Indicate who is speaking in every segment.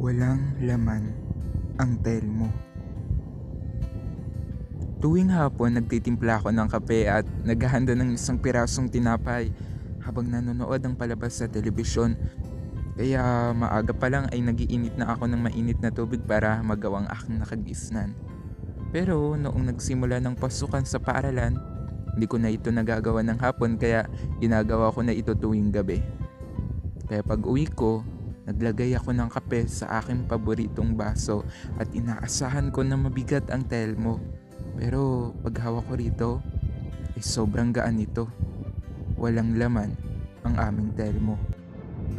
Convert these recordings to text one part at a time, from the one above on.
Speaker 1: laman ang telmo. Tuwing hapon, nagtitimpla ako ng kape at naghahanda ng isang pirasong tinapay habang nanonood ng palabas sa telebisyon. Kaya maaga pa lang ay nagiinit na ako ng mainit na tubig para magawang aking nakagisnan. Pero noong nagsimula ng pasukan sa paaralan, hindi ko na ito nagagawa ng hapon kaya ginagawa ko na ito tuwing gabi. Kaya pag uwi ko, naglagay ako ng kape sa aking paboritong baso at inaasahan ko na mabigat ang telmo. Pero pag hawak ko rito, ay sobrang gaan ito. Walang laman ang aming telmo.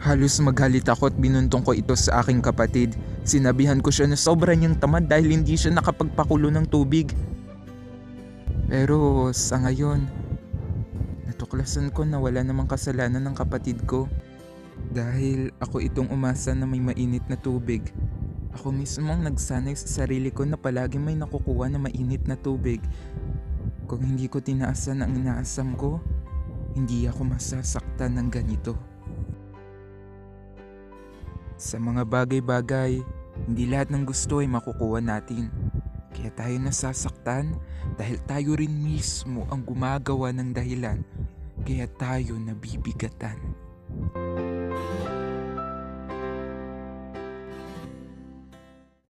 Speaker 1: Halos maghalit ako at binuntong ko ito sa aking kapatid. Sinabihan ko siya na sobra niyang tamad dahil hindi siya nakapagpakulo ng tubig. Pero sa ngayon, natuklasan ko na wala namang kasalanan ng kapatid ko. Dahil ako itong umasa na may mainit na tubig. Ako mismo ang nagsanay sa sarili ko na palagi may nakukuha na mainit na tubig. Kung hindi ko tinaasan ang inaasam ko, hindi ako masasaktan ng ganito. Sa mga bagay-bagay, hindi lahat ng gusto ay makukuha natin. Kaya tayo nasasaktan dahil tayo rin mismo ang gumagawa ng dahilan kaya tayo nabibigatan.